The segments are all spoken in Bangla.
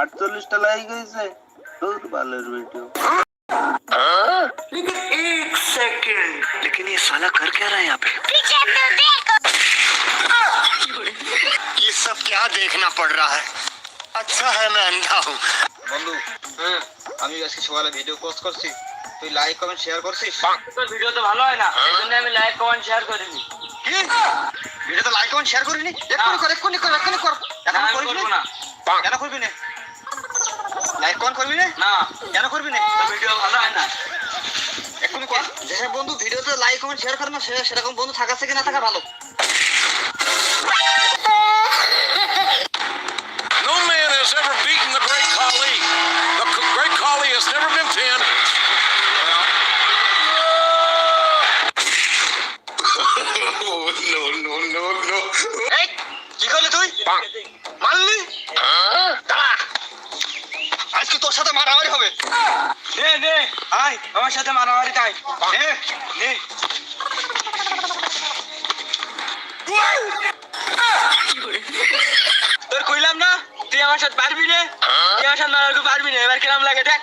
আটচল্লিশটা লাইক হয়েছে তোর বালের ভিডিও लेकिन एक सेकंड लेकिन ये साला कर क्या रहा है यहाँ पे पीछे तो देखो ये सब क्या देखना पड़ रहा है अच्छा है मैं अंधा हूँ বন্ধু আমি আজকে সকালে ভিডিও পোস্ট করছি তুই লাইক কমেন্ট শেয়ার করছিস তোর ভিডিও তো ভালো হয় না এই জন্য আমি লাইক কমেন্ট শেয়ার করিনি কি ভিডিও তো লাইক কমেন্ট শেয়ার করিনি এক্ষুনি কর এক্ষুনি কর এক্ষুনি কর না এখন আমি করবি করবো না না কেন করবি না লাইক কোন করবি না? না। কেন করবি না? ভিডিও ভালো হয় না। এক্ষুনি কর যেসব বন্ধু ভিডিওতে লাইক কমেন্ট শেয়ার করে না সে- সেরকম বন্ধু থাকা থেকে না থাকা ভালো। No man has ever beaten the Great Khali. The K- Great Khali has never been pinned. no, no, no, no. এই কি করলি তুই মারলি দাঁড়া আজকে তোর সাথে মারামারি হবে নে নে আয় আমার সাথে মারামারি তাই? তোর কইলাম না, তুই আমার সাথে পারবি রে তুই আমার সাথে মারামারি পারবি না? এবার কিরাম লাগে, দেখ।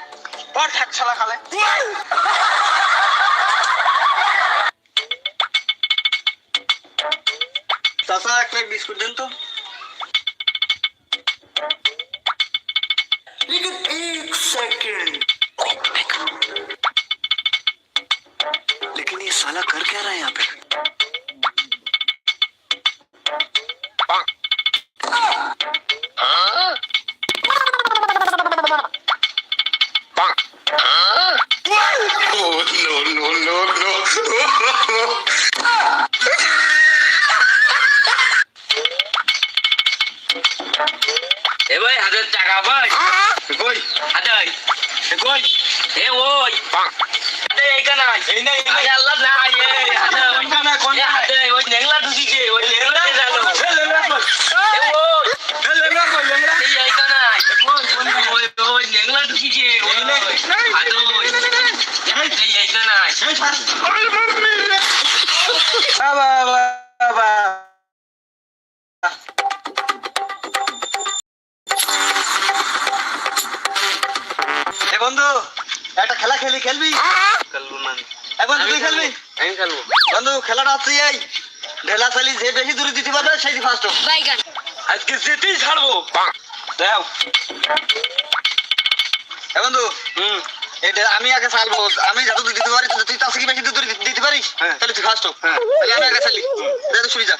পর থাক, শালা খালে। চাচা, এক প্লেট বিস্কুট দেন তো। বন্ধু একটা খেলা খেলি খেলবি? কালু মান আমি বেশি দূরে দিতে পারবে ফার্স্ট ছাড়বো। আমি আগে চালবো আমি যত দিতে পারি তুই তার থেকে বেশি দূরে দিতে পারিস? তাহলে তুই ফার্স্ট তাহলে আমি আগে চালি শুনি যা।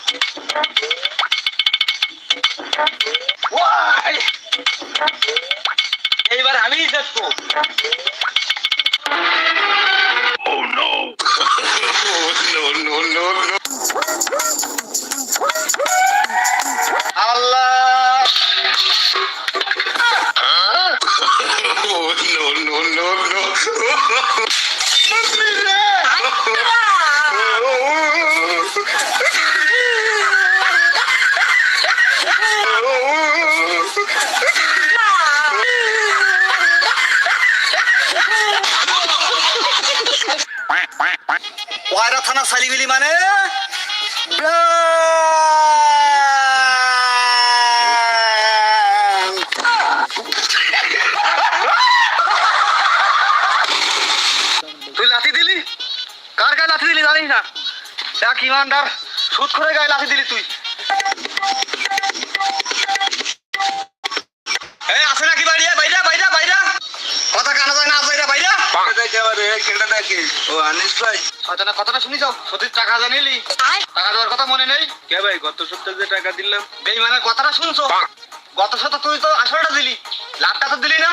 এইবার আমি দেখব। no. no, no, no, no. Allah. Huh? oh, no, no, no, no. Let. থানা সালিবিলি মানে? তুই লাথি দিলি? কার গায়ে লাথি দিলি জানিস না? দেখ ইমানদার, সুদ করে গায়ে লাথি দিলি তুই এই আছে নাকি বাইরে বাইরে বাইরে বাইরে কথা কানা যায় না বাইরে বাইরে কেটা দেখে ও আনিস ভাই। কথাটা কথাটা শুনি যাও সতীর টাকা জানিলি টাকা দেওয়ার কথা মনে নেই? কে ভাই গত সপ্তাহে যে টাকা দিলাম। বেইমানের কথাটা শুনছো? গত শত তুই তো আসলটা দিলি। লাভটা তো দিলি না?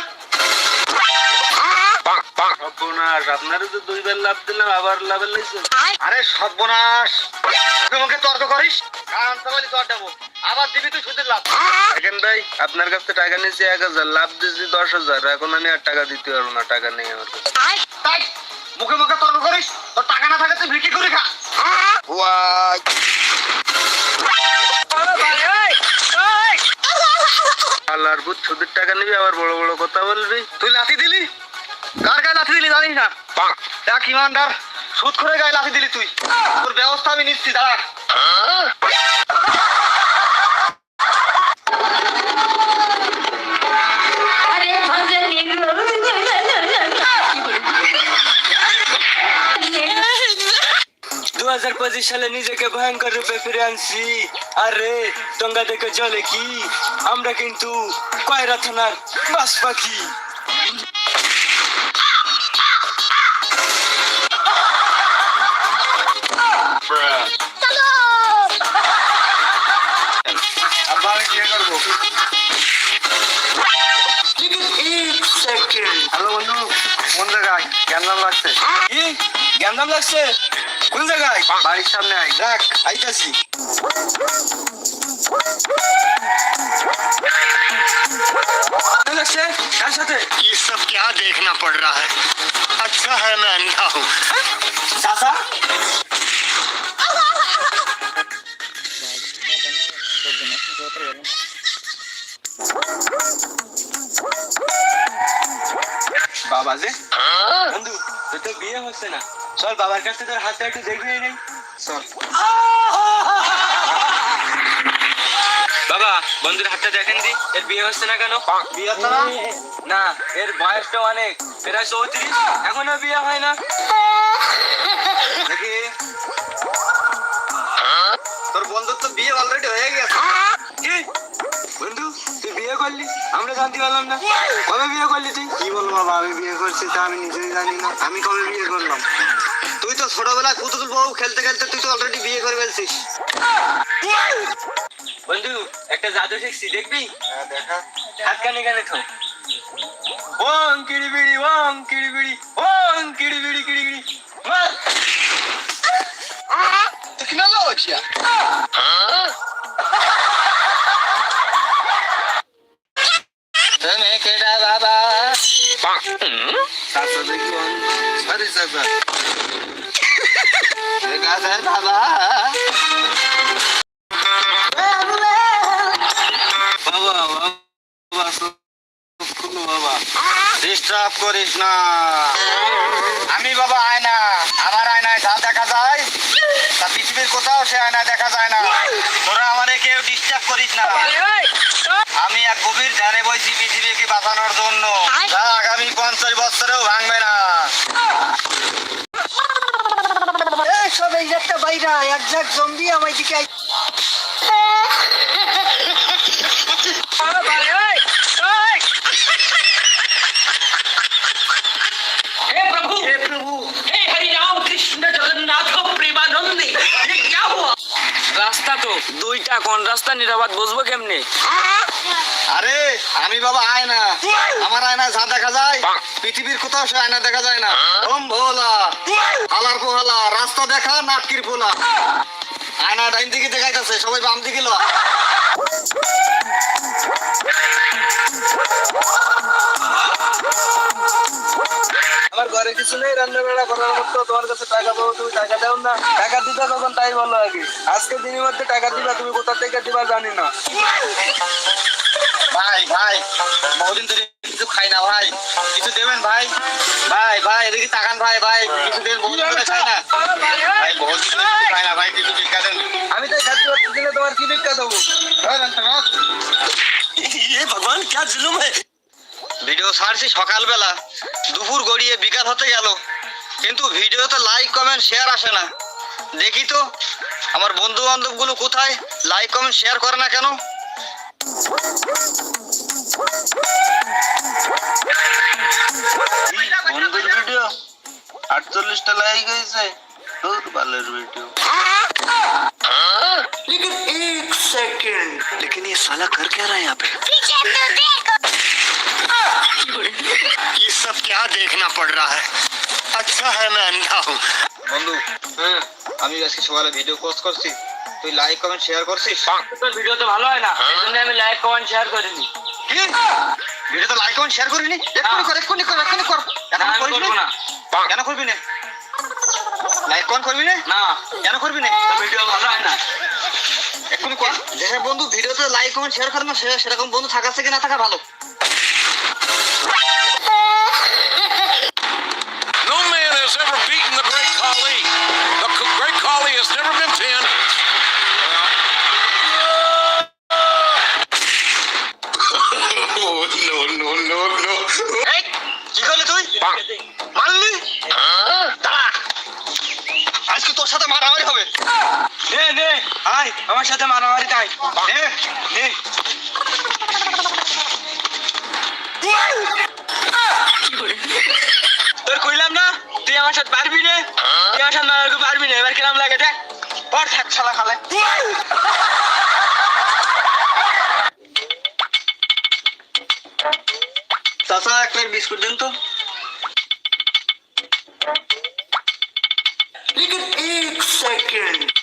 আপনার আপনারও তো দুইবার লাভ দিলাম আবার লাভের লাইছে আরে সর্বনাশ। মুখে তর্ক করিস? কারণ দেবো? আবার দিবি তুই সুদের লাভ। দেখেন ভাই আপনার কাছ থেকে টাকা নিয়েছি এক হাজার লাভ দিয়েছি দশ হাজার। এখন আমি আর টাকা দিতে পারব না টাকা নেই আমার কাছে। তাই মুখে মুখে তর্ক করিস তোর টাকা না থাকে তুই বিক্রি করে খা। আল্লাহর বুধ সুদের টাকা নিবি আবার বড় বড় কথা বলবি। তুই লাথি দিলি? কার গায়ে লাথি দিলি জানিস না? দেখ ইমানদার সুদ করে গায়ে লাথি দিলি তুই। তোর ব্যবস্থা আমি নিচ্ছি দাঁড়া। হাজার পঁচিশ সালে নিজেকে ভয়ঙ্কর রূপে ফিরে আনছি। আরে টঙ্গা দেখে জলে কি? আমরা কিন্তু কয়রা থানার বাস পাখি। হ্যালো বন্ধু কোন জায়গায় কেমন লাগছে কি? জ্ঞান লাগছে কোন জায়গায় বাড়ির সামনে আই রাখ আইতাছি কেমন লাগছে কার সাথে ये सब क्या देखना पड़ रहा है अच्छा है मैं अंधा हूँ চাচা বাবা যে বন্ধু তোর তো বিয়ে হচ্ছে না। চল বাবার কাছে তোর হাতটা একটু দেখবি নেই চল। বাবা বন্ধুর হাতটা দেখেন দি। এর বিয়ে হচ্ছে না কেন? বিয়ে হচ্ছে না? না এর বয়সটা অনেক। প্রায় চৌত্রিশ। এখনও বিয়ে হয় না। দেখি। তোর বন্ধুর তো বিয়ে অলরেডি হয়ে গেছে। বিয়ে করলি? আমরা জানতে পারলাম না। কবে বিয়ে করলি তুই? কি বলব বাবা আমি বিয়ে করছি তা আমি নিজেই জানি না। আমি কবে বিয়ে করলাম? তুই তো ছোটবেলায় পুতুল বউ খেলতে খেলতে তুই তো অলরেডি বিয়ে করে ফেলছিস। বন্ধু একটা জাদু শিখছি দেখবি? হ্যাঁ দেখা। হাত কানে কানে খাও ওং কিড়ি বিড়ি ওং কিড়ি বিড়ি ওং কিড়ি বিড়ি কিড়ি কিড়ি যায় বাবা বাবা করিস না। আমার দিকে রাস্তা তো দুইটা কোন রাস্তা নিরাপদ বুঝব কেমনে? আরে আমি বাবা আয়না। আমার আয়না যা দেখা যায় পৃথিবীর কোথাও সে আয়না দেখা যায় না। রম ভোলা হালার পোহালা রাস্তা দেখা নাটকির পোলা। আয়না ডাইন দিকে দেখাইতেছে সবাই বাম দিকে লো আমার ঘরে কিছু নেই রান্না বান্না করার মতো তোমার কাছে টাকা পাবো তুমি টাকা দাও না। টাকা দিতে তখন তাই বলো আগে। আজকে দিনের মধ্যে টাকা দিবা তুমি কোথা থেকে দিবা জানি না। ভাই ভাই বহুদিন ধরে কিছু খাই না ভাই। কিছু দেবেন ভাই? ভাই ভাই এদিকে তাকান ভাই ভাই। কিছু দেবেন বহুদিন ধরে খাই না। ভাই বহুদিন পাচ্ছি না তোমার কি ভিক্ষা দেবো ये भगवान क्या जुलुम है ভিডিও ছাড়ছি সকালবেলা দুপুর গড়িয়ে বিকাল হতে গেল কিন্তু ভিডিওতে লাইক কমেন্ট শেয়ার আসে না দেখি তো আমার বন্ধু বান্ধবগুলো কোথায় লাইক কমেন্ট শেয়ার করে না কেন বন্ধুর ভিডিও আটচল্লিশটা লাইক হয়েছে তোর বালের ভিডিও ये सब क्या देखना पड़ रहा है अच्छा है मैं अंधा हूँ বন্ধু আমি আজকে সকালে ভিডিও পোস্ট করছি তুই লাইক কমেন্ট শেয়ার করছিস তোর ভিডিও তো ভালো হয় না এই জন্য আমি লাইক কমেন্ট শেয়ার করিনি কি ভিডিওতে লাইক কমেন্ট শেয়ার করিনি এক্ষুনি কর এক্ষুনি কর এক্ষুনি কর না, এখন আমি করিস করবো না না কেন করবি না লাইক কোন করবি না? না। কেন করবি না? ভিডিও ভালো হয় না। এখন কোন দেখে বন্ধু ভিডিওতে লাইক কমেন্ট শেয়ার করে না সেরকম বন্ধু থাকা থেকে না থাকা ভালো। No man has ever beaten the Great Khali. The Great Khali has never been pinned. এই, কি করলি তুই মারলি দাঁড়া আজকে তোর সাথে মারামারি হবে নে নে তাই আমার সাথে মারামারি তাই তোর কইলাম না, তুই আমার সাথে পারবি রে তুই আমার সাথে মারামারি পারবি না, এবার কিরাম লাগে, দেখ। পর থাক খালে। চাচা, এক প্লেট বিস্কুট দেন তো। Look at.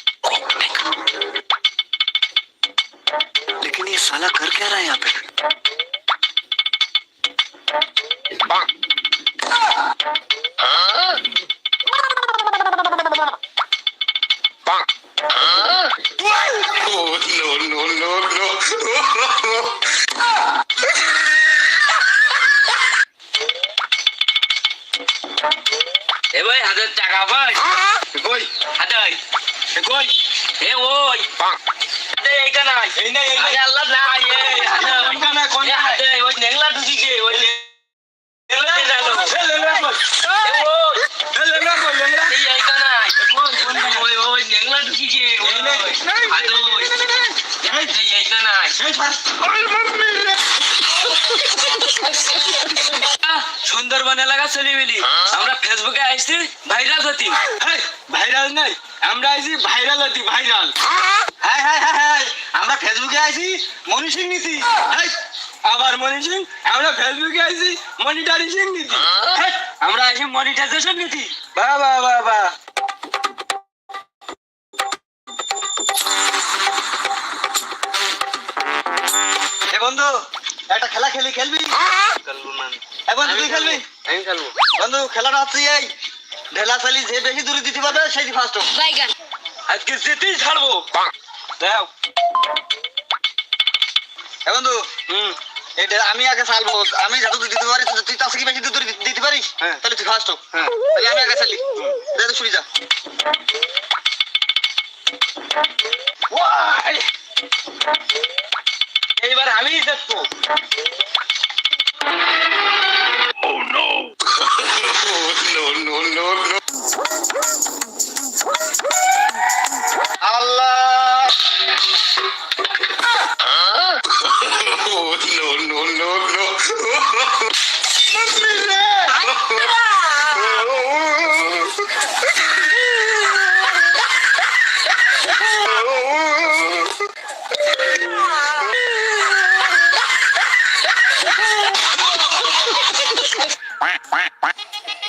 সুন্দরবন এলাকা চলে গেলি আমরা ফেসবুকে আসছি ভাইরাল হতি ভাইরাল নাই। আমরা আইছি ভাইরাল হতি viral hi hi hi hi আমরা ফেসবুকে আইছি মনি সিং নীতি আবার মনি সিং আমরা ফেসবুকে আইছি মনিটারিং হাই, আমরা আসি মনিটাইজেশন নীতি বাহ বাহ বাহ বাহ। বন্ধু একটা খেলা খেলি খেলবি? এ বন্ধু তুই খেলবি? আমি খেলব। বন্ধু খেলাটা হচ্ছে এই ঢেলা চালি যে বেশি দূরে দিতে পারবে সেই ফার্স্ট বাইগান আজকে যেতেই ছাড়বো। দাও এ বন্ধু হুম। এই আমি আগে চালবো আমি যত দূর দিতে পারি তুই তার থেকে বেশি দূরে দিতে- পারিস? হ্যাঁ। তাহলে তুই ফার্স্ট হ্যাঁ। তাহলে আমি আগে চালি দে তো শুনি যা। এইবার আমি দেখব। Oh, no, no, no, no, no. Allah. Huh? Oh, no, no, no, no. Menteri.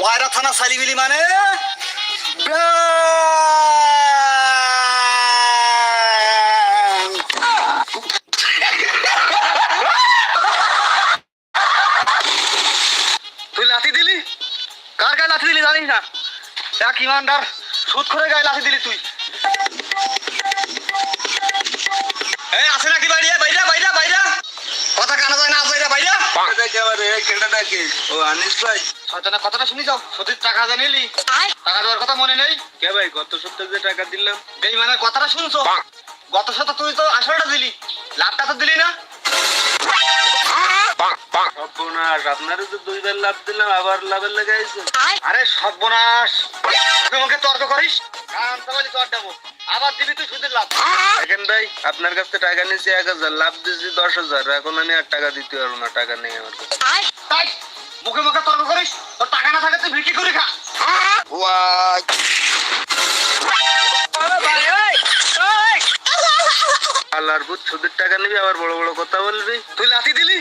ওয়াইরা থানা সালিবিলি মানে? তুই লাথি দিলি? কার গায়ে লাথি দিলি জানিস না? এক ইমানদার সুদ করে গায়ে লাথি দিলি তুই। এই আছে নাকি বাইরে? বাইরে বাইরে বাইরে। কথা কানা যায় না আছে বাইরে। কেটা কে আমার রে কেটা কে ও আনিস ভাই। কথাটা কথাটা শুনি যাও সতীর টাকা নিলি। টাকা দেওয়ার কথা মনে নেই? কে ভাই গত সপ্তাহে যে টাকা দিলাম। এই মানে কথাটা শুনছো? গত সপ্তাহ তুই তো আসলটা দিলি। লাভটা তো দিলি না। সর্বনাশ। আপনারও তো দুইবার লাভ দিলাম আবার লাভের লেগে আইছে আরে সর্বনাশ! তুই আমাকে তর্ক করিস? কান সবাই তোর দেবো আবার দিবি তুই সুদের লাভ। দেখেন ভাই আপনার কাছ থেকে টাকা নিয়েছি এক হাজার লাভ দিয়েছি দশ হাজার। এখন আমি আর টাকা দিতে পারব না টাকা নেই আমার কাছে। তাই মুখে মুখে তর্ক করিস? তোর টাকা না থাকে তুই বিক্রি করে খা। ওয়াই। আল্লাহর বুধ সুদের টাকা নিবি আবার বড় বড় কথা বলবি। তুই লাথি দিলি?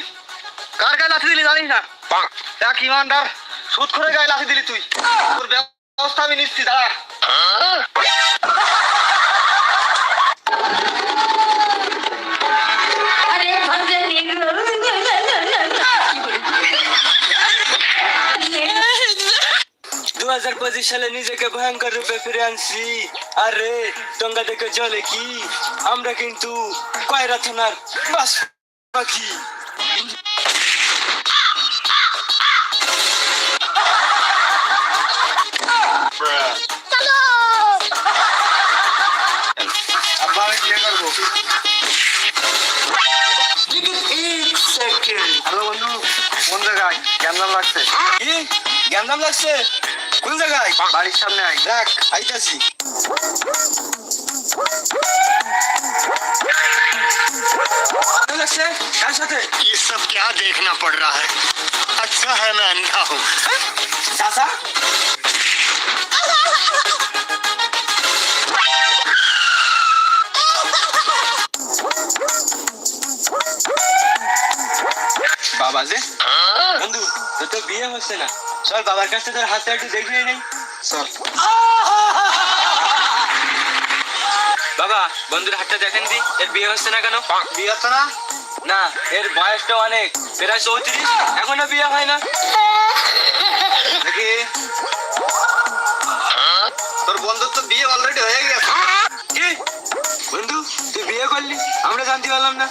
কার গায়ে লাথি দিলি জানিস না? এক ইমানদার সুদ করে গায়ে লাথি দিলি তুই। তোর ব্যবস্থা আমি নিচ্ছি দাঁড়া। দু হাজার পঁচিশ সালে নিজেকে ভয়ঙ্কর রূপে ফিরে আনছি। আরে টঙ্গা দেখে চলে কি? আমরা কিন্তু কয়রা থানার বাস পাখি। আমি বিয়ে করবো लेकिन एक सेकंड হ্যালো বন্ধু কোন জায়গায় কেমন লাগছে কি গ্যান্দাম লাগছে কোন জায়গায় বাড়ির সামনে আই দেখ আইতাছি কেন লাগছে কার সাথে ये सब क्या देखना पड़ रहा है अच्छा है मैं अंधा हूँ চাচা বাবা যে বন্ধু তোর তো বিয়ে হচ্ছে না। চল বাবার কাছে তোর হাতটা একটু দেখে নেই। চল। বাবা বন্ধুর হাতটা দেখেন দি। এর বিয়ে হচ্ছে না কেন? বিয়ে হচ্ছে না? না এর বয়সটা অনেক। প্রায় চৌত্রিশ। এখনও বিয়ে হয় না। দেখি। তোর বন্ধুর তো বিয়ে অলরেডি হয়ে গেছে। বন্ধু তুই বিয়ে করলি? আমরা জানতে পারলাম না।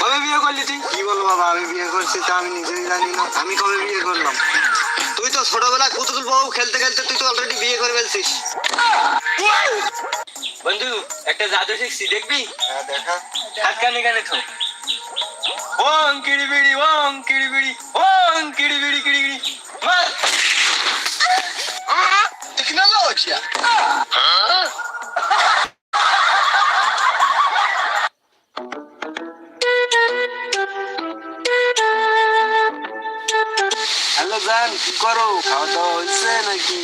কবে বিয়ে করলি তুই? কি বলব বাবা আমি বিয়ে করছি তা আমি নিজেই জানি না। আমি কবে বিয়ে করলাম? তুই তো ছোটবেলায় পুতুল বউ খেলতে খেলতে তুই তো অলরেডি বিয়ে করে ফেলছিস। বন্ধু একটা জাদু শিখছি দেখবি? হ্যাঁ দেখা। হাত কানে কানে থো। ওং কিড়ি বিড়ি ওং কিড়ি বিড়ি ওং কিড়ি বিড়ি কিড়ি কিড়ি মার টেকনোলজিয়া হ্যালো করো খাওয়া দাওয়া হয়েছে নাকি?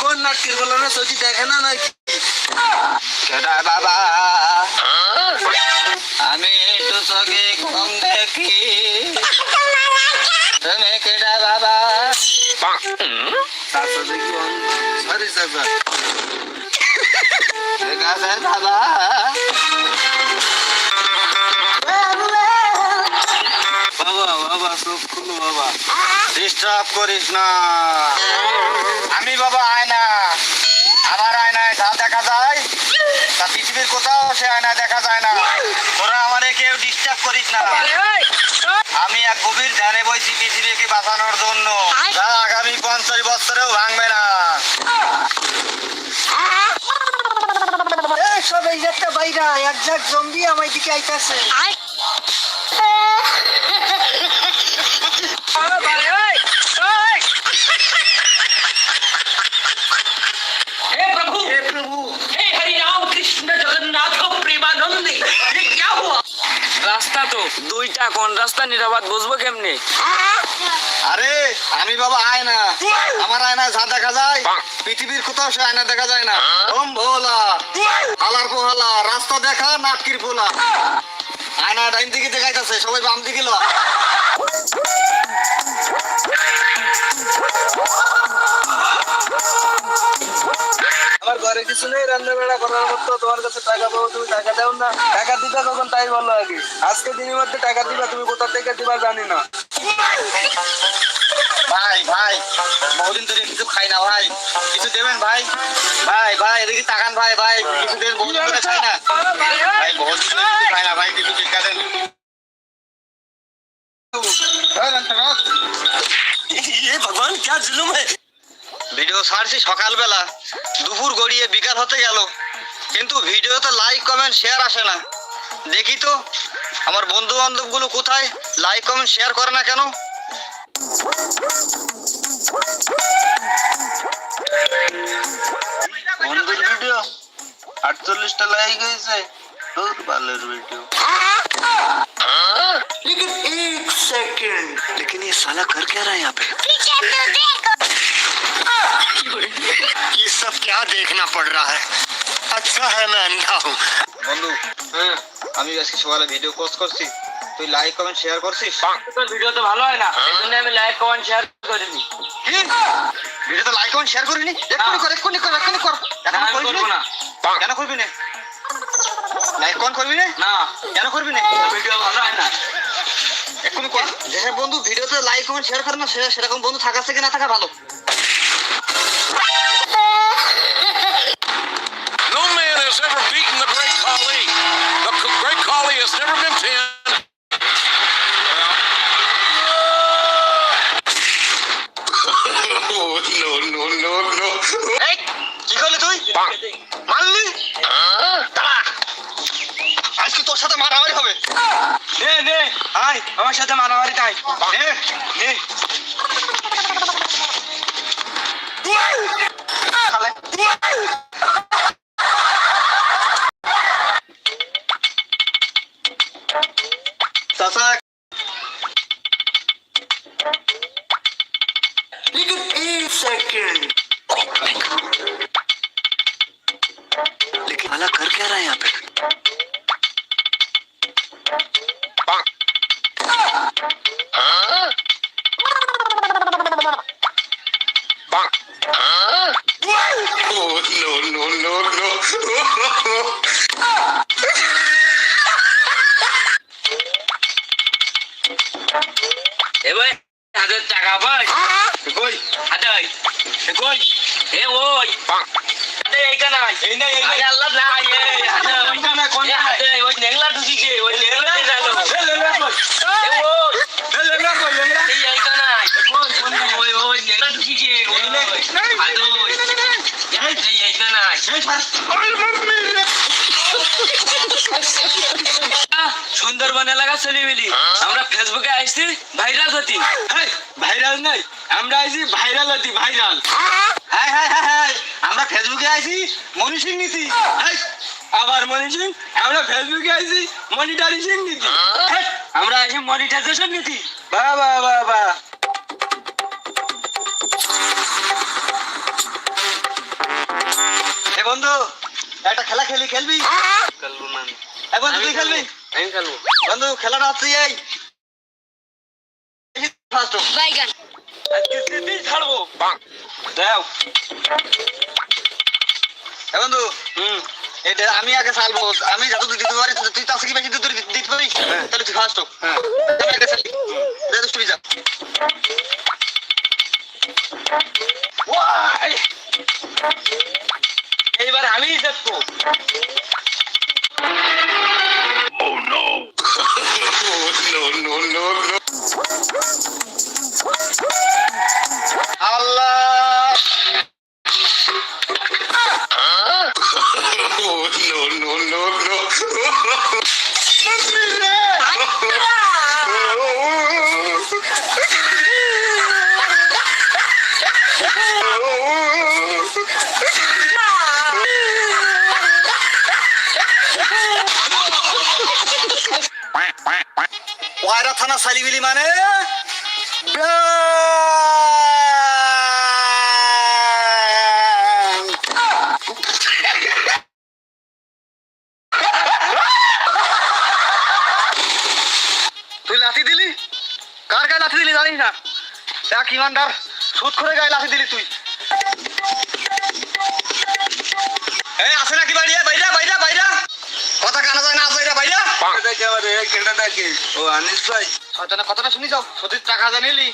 কোন নাটকের বলো না সৌদি দেখে না নাকি? বাবা। আমি তো সগে কম দেখি। তুমি কেডা বাবা? চাচা দেখি সরি চাচা ঠিক আছে বাবা। বাবা চোখ খুলো বাবা। ডিস্টার্ব করিস না। আমি বাবা আয়না আমার আয়নায় যা দেখা যায় তা পৃথিবীর কোথাও সে আয়না দেখা যায় না। তোরা আমারে কেউ ডিস্টার্ব করিস না। আমি এক গভীর ধ্যানে বইছি পৃথিবীকে বাঁচানোর জন্য। যা আগামী পঞ্চাশ বছরেও ভাঙবে না। সব এই একটা বাইরা এক ঝাঁক জম্বি আমার দিকে আইতাছে। রাস্তা আরে আমি বাবা আয়না। আমার আয়নায় দেখা যায় পৃথিবীর কোথাও আয়না দেখা যায় না। ওম ভোলা হালার পোহালা রাস্তা দেখা নাটকির পোলা। আয়না ডাইন দিকে দেখাইতেছে, সবাই বাম দিকে লো আমার ঘরে কিছু নেই রান্না বান্না করার মতো। তোমার কাছে টাকা পাবো, তুমি টাকা দাও না। টাকা দিবা কখন, তাই বলো আগে। আজকে দিনের মধ্যে টাকা দিবা, তুমি কোথা থেকে দিবা জানি না। ভাই ভাই বহুদিন ধরে কিছু খাই না ভাই। কিছু দেবেন ভাই? ভাই ভাই এদিকে তাকান ভাই ভাই কিছু দেবেন বহুদিন ধরে খাই না। ভাই বহুদিন ধরে খাই না ভাই কিছু টিকা দেন। ভগবান জুলুম ভিডিও ছাড়ছি সকালবেলা। দুপুর গড়িয়ে বিকাল হতে গেল। কিন্তু ভিডিওতে লাইক কমেন্ট শেয়ার আসে না। দেখি তো আমার বন্ধু বান্ধবগুলো কোথায়? লাইক কমেন্ট শেয়ার করে না কেন? বন্ধুর ভিডিও আটচল্লিশটা লাইক হয়েছে তোর বালের ভিডিও लेकिन ये साला कर क्या रहा है यहाँ पे ये सब क्या देखना पड़ रहा है अच्छा है मैं अंधा हूँ বন্ধু হ্যাঁ আমি আজকে সকালে ভিডিও পোস্ট করছি তুই লাইক কমেন্ট শেয়ার করছিস? তোর ভিডিও তো ভালো হয় না এই জন্য আমি লাইক কমেন্ট শেয়ার করিনি। কি? ভিডিওতে লাইক কমেন্ট শেয়ার করিনি? এক্ষুনি কর এক্ষুনি কর এক্ষুনি কর। না, এখন আমি করবি না? কেন করবি না? লাইক কমেন্ট করবি না? না। কেন করবি না? ভিডিও ভালো হয় না। এক্ষুনি কর। যেসব বন্ধু ভিডিওতে লাইক কমেন্ট শেয়ার করে না সে- সেরকম বন্ধু থাকা থেকে না থাকা ভালো। No man has ever beaten the Great Khali. Oh, no, no, no, no. এ ভাই হাজার টাকা ভাই কই হাজার এ কই এ ওই হাতে এইখানে এই নাই এই নাই আরে আল্লাহ না এ হাতে কোনটা না কোনটা না হাতে ওই নেংলা ঢুকিছে ওই নেংলা গেল এ লেলা কই এ ওই এ লেলা কই লেলা হাতে ওই এই এইখানে এই ছাড় সুন্দরবন এলাকা চলে গেলি আমরা ফেসবুকে আসছি ভাইরাল হতি হেই, ভাইরাল নাই। আমরা আইছি ভাইরাল হতি viral. Hi hi hi hi আমরা ফেসবুকে আইছি মনীষিং নীতি। আবার মনীষিং আমরা ফেসবুকে আইছি মনিটারিং নীতি। আমরা আসি মনিটাইজেশন নীতি। বাহ বাহ। বন্ধু একটা খেলা খেলি খেলবি? কালবো মানে তুই খেলবি? আমি কালবো বন্ধু খেলাটা হচ্ছে এই। ফার্স্ট আজকে ছাড়বো। দাও। বন্ধু হুম। এটা আমি আগে চালবো আমি যত দুধ দিতে পারি তুই তার থেকে বেশি দুধ দিতে পারিস? তাহলে তুই ফার্স্ট হ্যাঁ। আমি আগে চালি যা দুষ্টু যা। ওয়াই এইবার আমি দেখব। সালিবিলি মানে। তুই লাথি দিলি? কার গায়ে লাথি দিলি জানিস না? এক ইমানদার, সুদ করে গায়ে লাথি দিলি তুই। আছে নাকি বাইরে বাইরে বাইরে বাইরে কথা কানা যায় না আছে এটা বাইরে কেটা দেখে ও আনিস ভাই। শয়তানের কথাটা শুনি যাও সতীর টাকা জানিলি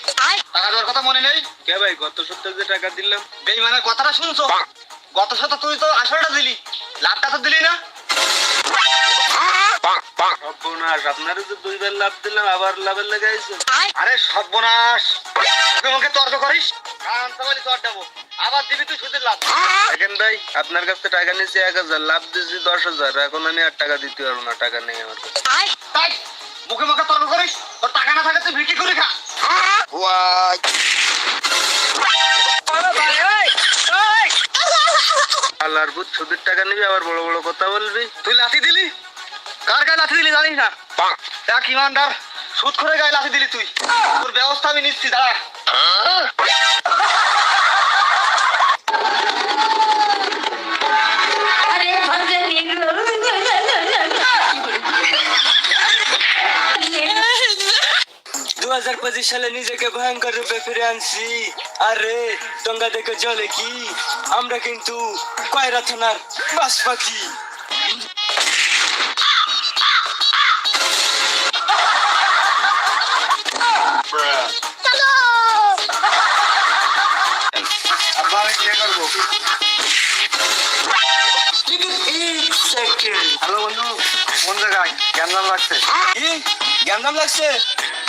টাকা দেওয়ার কথা মনে নেই? কে ভাই গত সপ্তাহে যে টাকা দিলাম। বেইমানের কথাটা শুনছো? গত সপ্তাহ তুই তো আসলটা দিলি লাভটা তো দিলি না। সর্বনাশ আপনারও তো দুইবার লাভ দিলাম আবার লাভের লেগে আইছে। আরে সর্বনাশ! তুই আমাকে তর্ক করিস? কারণ তো দেবো। আবার দিবি তুই সুদের লাভ। দেখেন ভাই আপনার কাছ থেকে টাকা নিয়েছি এক হাজার লাভ দিয়েছি দশ হাজার। এখন আমি আর টাকা দিতে পারব না টাকা নেই আমার কাছে। মুখে মুখে তর্ক করিস? তোর টাকা না থাকে তুই বিক্রি করে খা ওয়াই। আল্লাহর বুধ সুদের টাকা নিবি আবার বড় বড় কথা বলবি। তুই লাথি দিলি? কার গায়ে লাথি দিলি জানিস না? এক ইমানদার সুদ করে গায়ে লাথি দিলি তুই। তোর ব্যবস্থা আমি নিচ্ছি দাঁড়া। হাজার পঁচিশ সালে নিজেকে ভয়ঙ্কর রূপে ফিরে আনছি। আরে টঙ্গা দেখে জলে কি? আমরা কিন্তু কয়রা থানার বাস পাখি। হ্যালো বন্ধু। কোন জায়গায়? জ্ঞান লাগছে? কি? জ্ঞান লাগছে?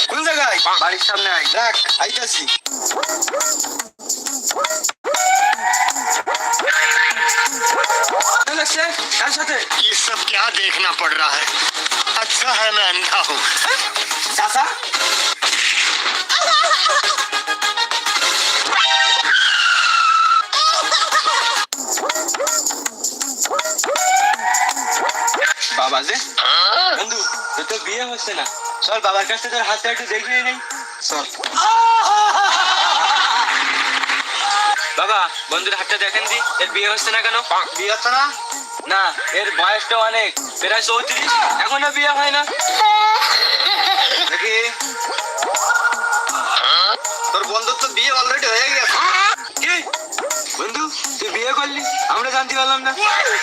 কোন জায়গায় বাড়ির সামনে আই রাখ আইতাছি লাগছে কার সাথে ये सब क्या देखना पड़ रहा है अच्छा अच्छा है मैं अंधा हूँ চাচা বাবা যে বন্ধু তোর তো বিয়ে হচ্ছে না চল বাবার কাছে তোর হাতটা একটু দেখিয়ে নেই। চল বাবা বন্ধুর হাতটা দেখেন দি এর বিয়ে হচ্ছে না কেন? বিয়ে হচ্ছে না? না এর বয়সটা অনেক প্রায় চৌত্রিশ এখনও বিয়ে হয় না। দেখি। তোর বন্ধুর তো বিয়ে অলরেডি হয়ে গেছে। কি? বন্ধু তুই বিয়ে করলি? আমরা জানতে পারলাম না।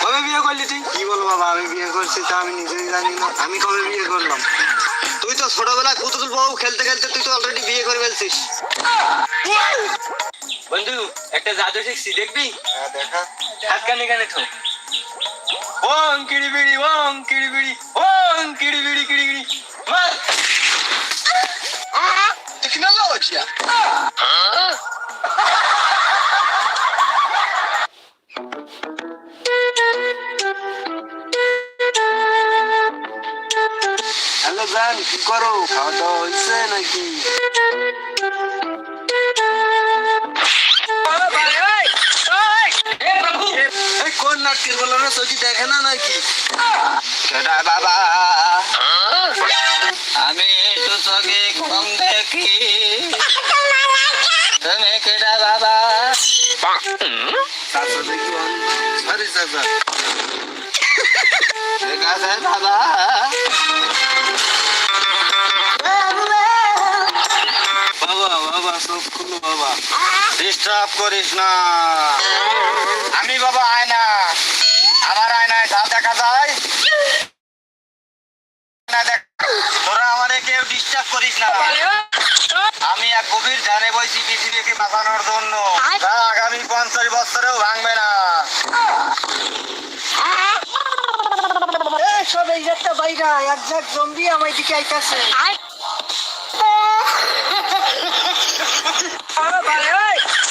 কবে বিয়ে করলি তুই? কি বলব বাবা আমি বিয়ে করছি তা আমি নিজেই জানি না। আমি কবে বিয়ে করলাম? তো ছোটবেলায় পুতুল বউ খেলতে খেলতে তুই তো অলরেডি বিয়ে করে ফেলছিস। বন্ধু একটা জাদু শিখছি দেখবি? হ্যাঁ দেখা। হাত কানে কানে থো ওং কিড়ি বিড়ি ওং কিড়ি বিড়ি ওং কিড়ি বিড়ি কিড়ি কিড়ি মার টেকনোলজি হ্যালো জান কি করো? খাওয়া দাওয়া হয়েছে নাকি এই কোন নাটকের বলো না সজি দেখে না নাকি? সেটা বাবা আমি তো সঙ্গে কম দেখি। তুমি কেডা বাবা? চাচা দেখি সরি চাচা। ঠিক আছে বাবা বাবা। বাবা। ডিস্টার্ব করিস না। আমি বাবা আয়না। আমার আয়নায় যা দেখা যায় তোরা আমারে কেউ ডিস্টার্ব করিস না। আমি এক গভীর ধ্যানে বইছি পৃথিবীকে বাঁচানোর জন্য। যা আগামী পঞ্চাশ বছরেও ভাঙবে না। সব এই একটা বাইরা, এক ঝাঁক জম্বি আমার দিকে আইতাছে। Có đâu!